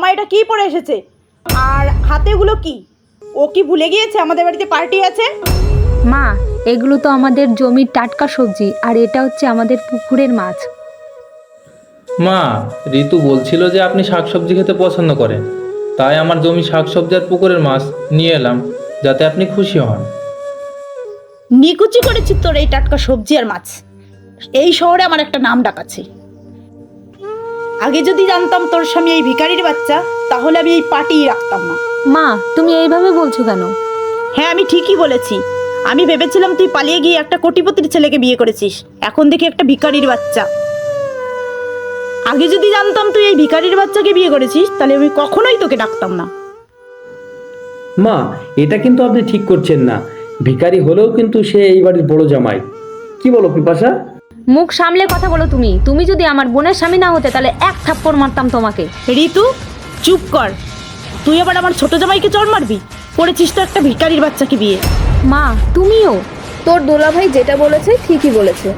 জামাইটা কি পরে এসেছে? আর হাতেগুলো কি? ও কি ভুলে গিয়েছে আমাদের বাড়িতে পার্টি আছে? মা এগুলো তো আমাদের জমির টাটকা সবজি আর এটা হচ্ছে আমাদের পুকুরের মাছ। মা ঋতু বলছিল যে আপনি শাকসবজি খেতে পছন্দ করেন। তাই আমার জমি শাকসবজি আর পুকুরের মাছ নিয়ে এলাম যাতে আপনি খুশি হন। নিকুচি করেছি তোর এই টাটকা সবজি আর মাছ। এই শহরে আমার একটা নাম ডাক আছে। আগে যদি জানতাম তোর স্বামী এই ভিখারির বাচ্চা তাহলে আমি এই পার্টিই রাখতাম না। মা তুমি এইভাবে বলছো কেন? হ্যাঁ আমি ঠিকই বলেছি। আমি ভেবেছিলাম তুই পালিয়ে গিয়ে একটা কোটিপতির ছেলেকে বিয়ে করেছিস। এখন দেখি একটা ভিখারির বাচ্চা। আগে যদি জানতাম তুই এই ভিখারির বাচ্চাকে বিয়ে করেছিস তাহলে আমি কখনোই তোকে ডাকতাম না। মা এটা কিন্তু আপনি ঠিক করছেন না। ভিখারি হলেও কিন্তু সে এই বাড়ির বড় জামাই। কি বলো পিপাসা? মুখ সামলে কথা বলো তুমি। তুমি যদি আমার বোনের স্বামী না হতে তাহলে এক থাপ্পড় মারতাম তোমাকে। ঋতু চুপ কর। তুই আবার আমার ছোট জামাইকে চড় মারবি? করেছিস তো একটা ভিখারির বাচ্চাকে বিয়ে। মা তুমিও? তোর দোলাভাই যেটা বলেছে ঠিকই বলেছে।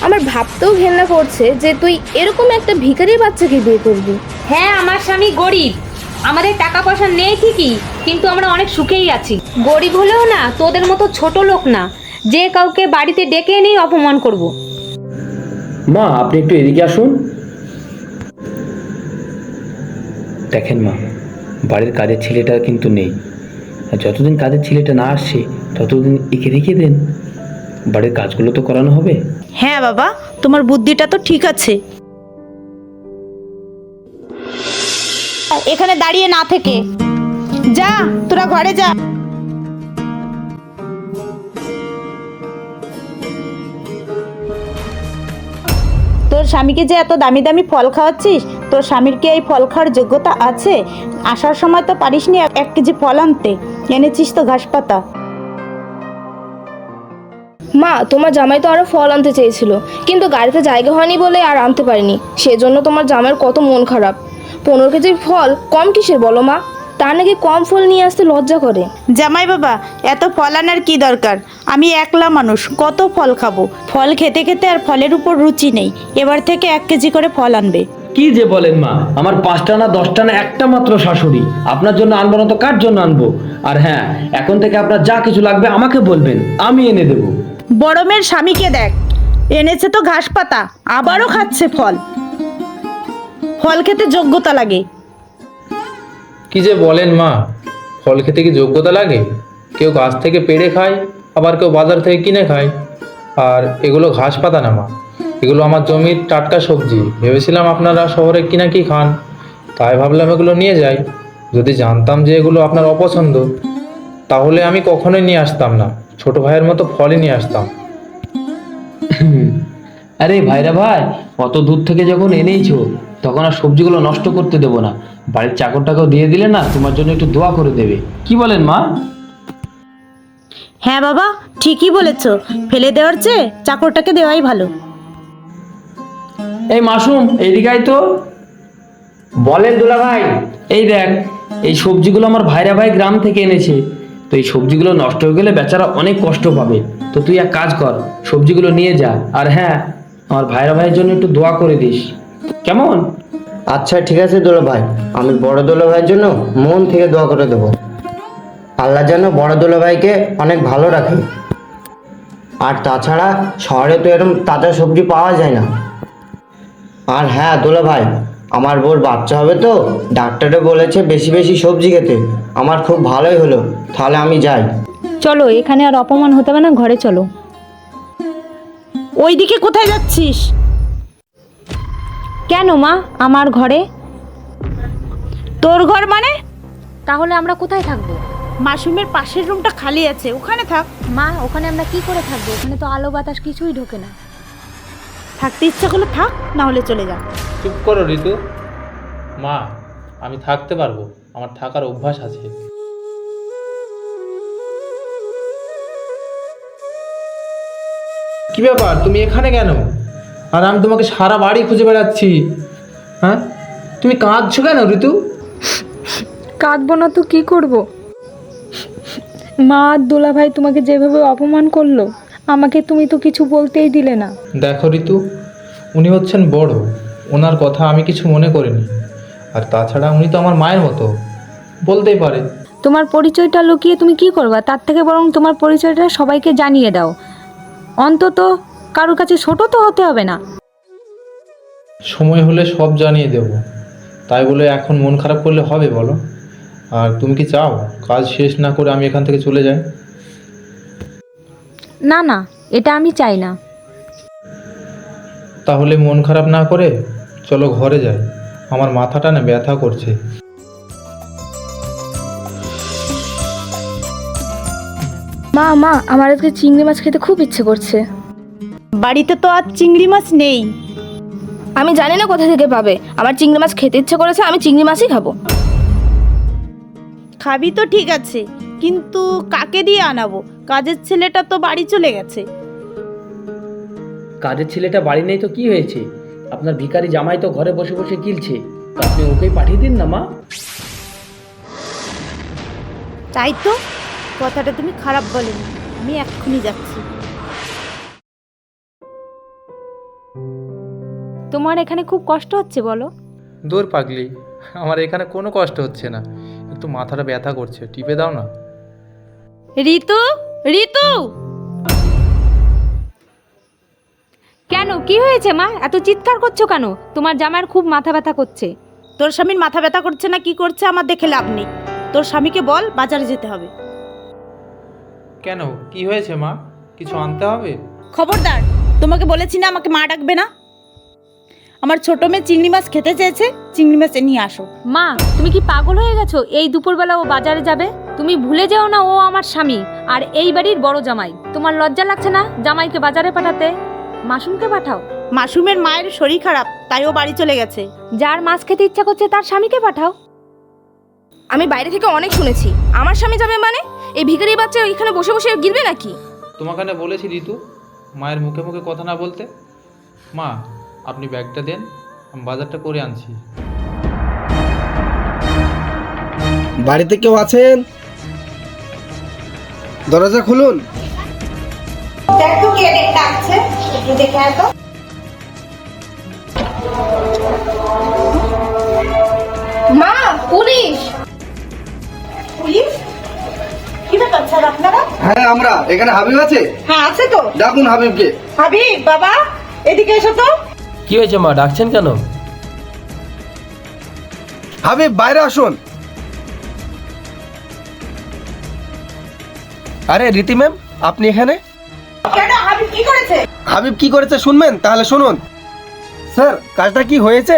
আমার ভাবতেও ঘেন্না করছে যে তুই এরকম একটা ভিখারির বাচ্চাকে বিয়ে করবি। হ্যাঁ আমার স্বামী গরিব। আমাদের টাকা পয়সা নেই ঠিকই কিন্তু আমরা অনেক সুখেই আছি। গরিব হলেও না তোদের মতো ছোট লোক না। যে কাউকে বাড়িতে ডেকে এনেই অপমান করব। মা আপনি একটু এদিকে আসুন। দেখেন মা বাড়ির কাজের ছেলেটা কিন্তু নেই। আর যতদিন কাজের ছেলেটা না আসছে ততদিন একে রেখে দেন। বাড়ির কাজগুলো তো করানো হবে। হ্যাঁ বাবা তোমার বুদ্ধিটা তো ঠিক আছে। এখানে দাঁড়িয়ে না থেকে। যা তোরা ঘরে যা। তোর স্বামীকে যে এত দামি দামি ফল খাওয়াচ্ছিস? তোর স্বামীর কি এই ফল খাওয়ার যোগ্যতা আছে? আসার সময় তো পারিসনি এক- কেজি ফল আনতে। এনেছিস তো ঘাস পাতা। মা, তোমার জামাই তো আরও ফল আনতে চেয়েছিল। কিন্তু গাড়িতে জায়গা হয়নি বলে আর আনতে পারিনি। সেজন্য তোমার জামাইয়ের কত মন খারাপ। পনেরো কেজির ফল কম কিসের বলো মা? তার নাকি কম ফল নিয়ে আসতে লজ্জা করে? জামাই বাবা এত ফল আনার কি দরকার? আমি একলা মানুষ কত ফল খাব? ফল খেতে খেতে আর ফলের উপর রুচি নেই। এবার থেকে এক কেজি করে ফল আনবে। কি যে বলেন মা আমার পাঁচটা না দশটা না একটা মাত্র শাশুড়ি। আপনার জন্য আনব না তো কার জন্য আনব? আর হ্যাঁ এখন থেকে আপনার যা কিছু লাগবে আমাকে বলবেন আমি এনে দেবো। বড় মেয়ের স্বামীকে দেখ। এনেছে তো ঘাস পাতা আবারও খাচ্ছে ফল। ফল খেতে যোগ্যতা লাগে। কি যে বলেন মা? ফল খেতে কি যোগ্যতা লাগে? কেউ গাছ থেকে পেড়ে খায়, আবার কেউ বাজার থেকে কিনে খায়। আর এগুলো ঘাস পাতা না মা। এগুলো আমার জমির টাটকা সবজি। ভেবেছিলাম আপনারা শহরে কিনা কি খান। তাই ভাবলাম এগুলো নিয়ে যাই। যদি জানতাম যে এগুলো আপনার অপছন্দ, তাহলে আমি কখনোই নিয়ে আসতাম না। ছোট ভাইয়ের মতো ফলই নিয়ে আসতাম। আরে ভাইরা ভাই অত দূর থেকে যখন এনেইছো তখন আর সবজিগুলো নষ্ট করতে দেবো না। বাড়ির চাকরটাকেও দিয়ে দিলে না তোমার জন্য একটু দোয়া করে দেবে। কি বলেন মা? হ্যাঁ বাবা ঠিকই বলেছ। ফেলে দেওয়ার চেয়ে চাকরটাকে দেওয়াই ভালো। এই মাসুম এইদিকে আয় তো। বলেন দুলা ভাই এই দেখ এই সবজিগুলো আমার ভাইরা ভাই গ্রাম থেকে এনেছে। তো এই সবজিগুলো নষ্ট হয়ে গেলে বেচারা অনেক কষ্ট পাবে। তো তুই এক কাজ কর সবজিগুলো নিয়ে যা। আর হ্যাঁ আমার ভাইরা ভাইয়ের জন্য একটু দোয়া করে দিস। কেমন? আচ্ছা ঠিক আছে দোলা ভাই। আমি বড় দোলা ভাইয়ের জন্য মন থেকে দোয়া করে দেবো। আল্লাহ যেন বড় দোলা ভাইকে অনেক ভালো রাখে। আর তাছাড়া শহরে তো এরকম তাজা সবজি পাওয়া যায় না। আর হ্যাঁ দোলা ভাই আমার বোর বাচ্চা হবে তো ডাক্তারে বলেছে বেশি বেশি সবজি খেতে। আমার খুব ভালোই হলো তাহলে আমি যাই। চলো এখানে আর অপমান হতে হবে না ঘরে চলো। ওইদিকে কোথায় যাচ্ছিস? কেন মা আমার ঘরে? তোর ঘর মানে? তাহলে আমরা কোথায় থাকব? মাসুমের পাশের রুমটা খালি আছে ওখানে থাক। মা ওখানে আমরা কি করে থাকব? ওখানে তো আলো বাতাস কিছুই ঢোকে না। থাকতে ইচ্ছা করলে থাক না হলে চলে যা। চুপ করো ঋতু। মা আমি থাকতে পারব। আমার থাকার অভ্যাস আছে। কি ব্যাপার? তুমি এখানে কেন? আর আমি তোমাকে সারা বাড়ি খুঁজে বেড়াচ্ছি। হ্যাঁ? তুমি কাঁদছো কেন ঋতু? কাঁদবো না তো কি করব? মা আর দোলা ভাই তোমাকে যেভাবে অপমান করল আমাকে তুমি তো কিছু বলতেই দিলে না। দেখো ঋতু উনি হচ্ছেন বড়। ওনার কথা আমি কিছু মনে করিনি। আর তাছাড়া উনি তো আমার মায়ের মতো। বলতেই পারে। তোমার পরিচয়টা লুকিয়ে তুমি কি করবা? তার থেকে বরং তোমার পরিচয়টা সবাইকে জানিয়ে দাও। অন্তত কারোর কাছে ছোট তো হতে হবে না। সময় হলে সব জানিয়ে দেব। তাই বলে এখন মন খারাপ করলে হবে বলো। আর তুমি কি চাও কাজ শেষ না করে আমি এখান থেকে চলে যাই? না না এটা আমি চাই না। তাহলে মন খারাপ না করে চলো ঘরে যাই। আমার মাথাটা না ব্যথা করছে। মা মা আমার আজকে চিংড়ি মাছ খেতে খুব ইচ্ছে করছে। বাড়িতে তো আর চিংড়ি মাছ নেই। আমি জানি না কোথা থেকে পাবে। আমার চিংড়ি মাছ খেতে ইচ্ছে করেছে আমি চিংড়ি মাছই খাব। খাবি তো ঠিক আছে কিন্তু কাকে দিয়ে আনাবো? কাজের ছেলেটা তো বাড়ি চলে গেছে। কাজের ছেলেটা বাড়ি নেই তো কি হয়েছে? আপনার ভিখারি জামাই তো ঘরে বসে বসে গিলছে। তো আপনি ওকেই পাঠিয়ে দিন না মা। তাই তো কথাটা তুমি খারাপ বলেনি। আমি এক্ষুনি যাচ্ছি। তোমার এখানে খুব কষ্ট হচ্ছে বলো। দূর পাগলি আমার এখানে কোনো কষ্ট হচ্ছে না। একটু মাথাটা ব্যথা করছে টিপে দাও না। ঋতু ঋতু! কেন কি হয়েছে মা? এত চিৎকার করছ কেন? তোমার জামাইয়ের খুব মাথা ব্যথা করছে। তোর স্বামীর মাথা ব্যথা করছে না কি করছে আমার দেখে লাভ নেই। তোর স্বামীকে বল বাজারে যেতে হবে। কেন? কি হয়েছে মা? কিছু আনতে হবে? খবরদার তোমাকে বলেছি না আমাকে মা ডাকবে না। আমার ছোট মেয়ে চিংড়ি মাছ খেতে চেয়েছে চিংড়ি মাছ নিয়ে আসো। মা তুমি কি পাগল হয়ে গেছো? এই দুপুরবেলা ও বাজারে যাবে? তুমি ভুলে যেও না ও আমার স্বামী আর এই বাড়ির বড় জামাই। তোমার লজ্জা লাগছে না জামাইকে বাজারে পাঠাতে? মাসুমকে পাঠাও। মাসুমের মায়ের শরীর খারাপ তাই ও বাড়ি চলে গেছে। যার মাছ খেতে ইচ্ছা করছে তার স্বামীকে পাঠাও। আমি বাইরে থেকে অনেক শুনেছি। আমার স্বামী যাবে মানে? এই ভিখারি বাচ্চা এখানে বসে বসে গিলবে নাকি? তোমাকে না বলেছি ঋতু মায়ের মুখে মুখে কথা না বলতে। মা আপনি ব্যাগটা দেন আমি বাজারটা করে আনছি। বাড়িতে কেউ আছেন? দরজা খুলুন। দেখ তো কে ডাকছে একটু দেখে তো মা পুলিশ! স্যার আপনারা? হ্যাঁ আমরা। এখানে হাবিব আছে? হ্যাঁ আছে তো। ডাকুন হাবিবকে। হাবিব বাবা এদিকে এসো তো। কি হয়েছে মা ডাকছেন কেন? হাবিব বাইরে আসুন। আরে রীতি ম্যাম আপনি এখানে? কেন হাবিব কি করেছে? হাবিব কি করেছে শুনবেন? তাহলে শুনুন। স্যার কাজটা কি হয়েছে?